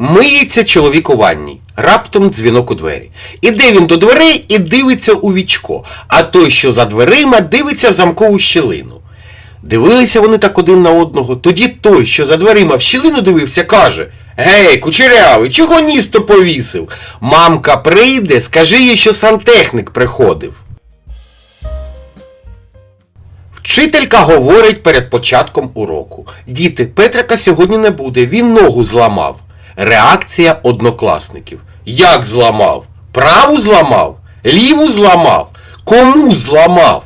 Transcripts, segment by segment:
Миється чоловік у ванні. Раптом дзвінок у двері. Іде він до дверей і дивиться у вічко, а той, що за дверима, дивиться в замкову щілину. Дивилися вони так один на одного. Тоді той, що за дверима в щілину дивився, каже Гей, кучерявий, чого ністо повісив? Мамка прийде, скажи їй, що сантехник приходив. Вчителька говорить перед початком уроку. Діти, Петрика сьогодні не буде, він ногу зламав. Реакція однокласників. Як зламав? Праву зламав? Ліву зламав? Кому зламав?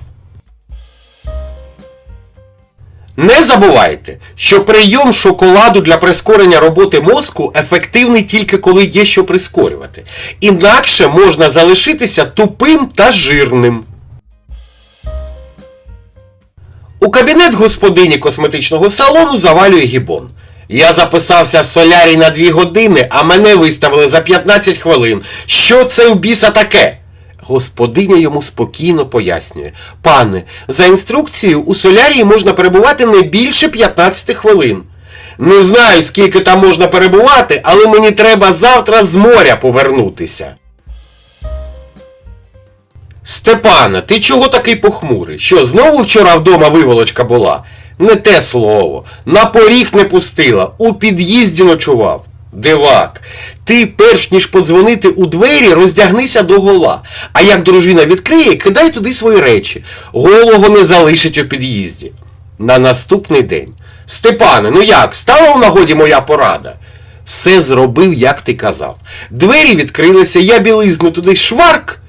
Не забувайте, що прийом шоколаду для прискорення роботи мозку ефективний тільки коли є що прискорювати. Інакше можна залишитися тупим та жирним. У кабінет господині косметичного салону завалює гібон. Я записався в солярій на 2 години, а мене виставили за 15 хвилин. Що це в біса таке? Господиня йому спокійно пояснює. Пане, за інструкцією у солярії можна перебувати не більше 15 хвилин. Не знаю, скільки там можна перебувати, але мені треба завтра з моря повернутися. Степана, ти чого такий похмурий? Що, знову вчора вдома виволочка була? Не те слово. На поріг не пустила, у під'їзді ночував. Дивак, ти перш ніж подзвонити у двері, роздягнися до гола. А як дружина відкриє, кидай туди свої речі. Голого не залишить у під'їзді. На наступний день. Степане, ну як, стала в нагоді моя порада? Все зробив, як ти казав. Двері відкрилися, я білизну туди шварк.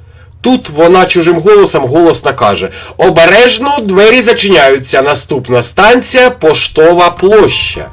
Тут вона чужим голосом голосно каже Обережно двері зачиняються. Наступна станція Поштова площа.